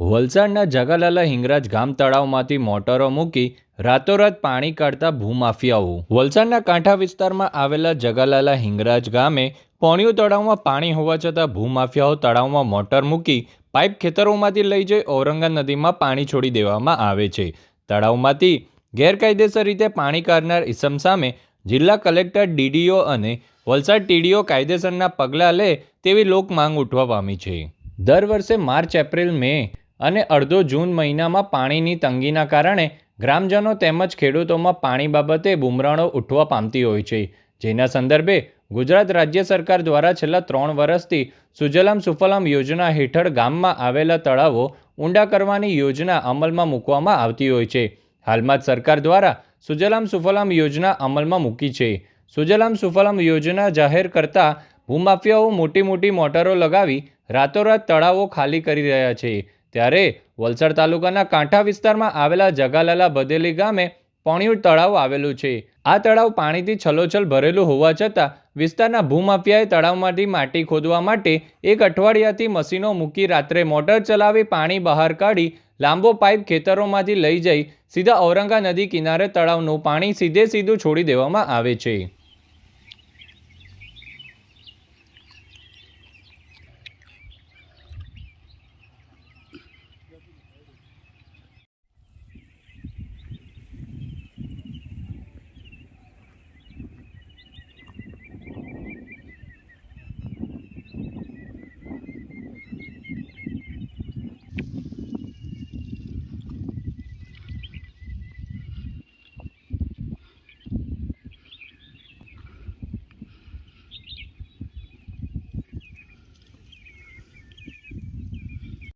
વલસાડના જગાલાલા હિંગરાજ ગામ તળાવમાંથી મોટરો મૂકી રાતોરાત પાણી કાઢતા ભૂમાફિયાઓ. વલસાડના કાંઠા વિસ્તારમાં આવેલા જગાલાલા હિંગરાજ ગામે પોણિયું તળાવમાં પાણી હોવા છતાં ભૂમાફિયાઓ તળાવમાં મોટર મૂકી પાઇપ ખેતરોમાંથી લઈ જઈ ઔરંગા નદીમાં પાણી છોડી દેવામાં આવે છે. તળાવમાંથી ગેરકાયદેસર રીતે પાણી કાઢનાર ઇસમ સામે જિલ્લા કલેક્ટર ડીડીઓ અને વલસાડ ટીડીઓ કાયદેસરના પગલાં લે તેવી લોક માંગ ઉઠવા પામી છે. દર વર્ષે માર્ચ, એપ્રિલ, મે અને અડધો જૂન મહિનામાં પાણીની તંગીના કારણે ગ્રામજનો તેમજ ખેડૂતોમાં પાણી બાબતે બુમરાણો ઉઠવા પામતી હોય છે. જેના સંદર્ભે ગુજરાત રાજ્ય સરકાર દ્વારા છેલ્લા ત્રણ વર્ષથી સુજલામ સુફલામ યોજના હેઠળ ગામમાં આવેલા તળાવો ઊંડા કરવાની યોજના અમલમાં મૂકવામાં આવતી હોય છે. હાલમાં જ સરકાર દ્વારા સુજલામ સુફલામ યોજના અમલમાં મૂકી છે. સુજલામ સુફલામ યોજના જાહેર કરતા ભૂમાફિયાઓ મોટી મોટી મોટરો લગાવી રાતોરાત તળાવો ખાલી કરી રહ્યા છે. ત્યારે વલસાડ તાલુકાના કાંઠા વિસ્તારમાં આવેલા જગાલાલા બદેલી ગામે પોણિયું તળાવ આવેલું છે. આ તળાવ પાણીથી છલોછલ ભરેલું હોવા છતાં વિસ્તારના ભૂમાફિયાએ તળાવમાંથી માટી ખોદવા માટે એક અઠવાડિયાથી મશીનો મૂકી રાત્રે મોટર ચલાવી પાણી બહાર કાઢી લાંબો પાઇપ ખેતરોમાંથી લઈ જઈ સીધા ઔરંગા નદી કિનારે તળાવનું પાણી સીધે સીધું છોડી દેવામાં આવે છે.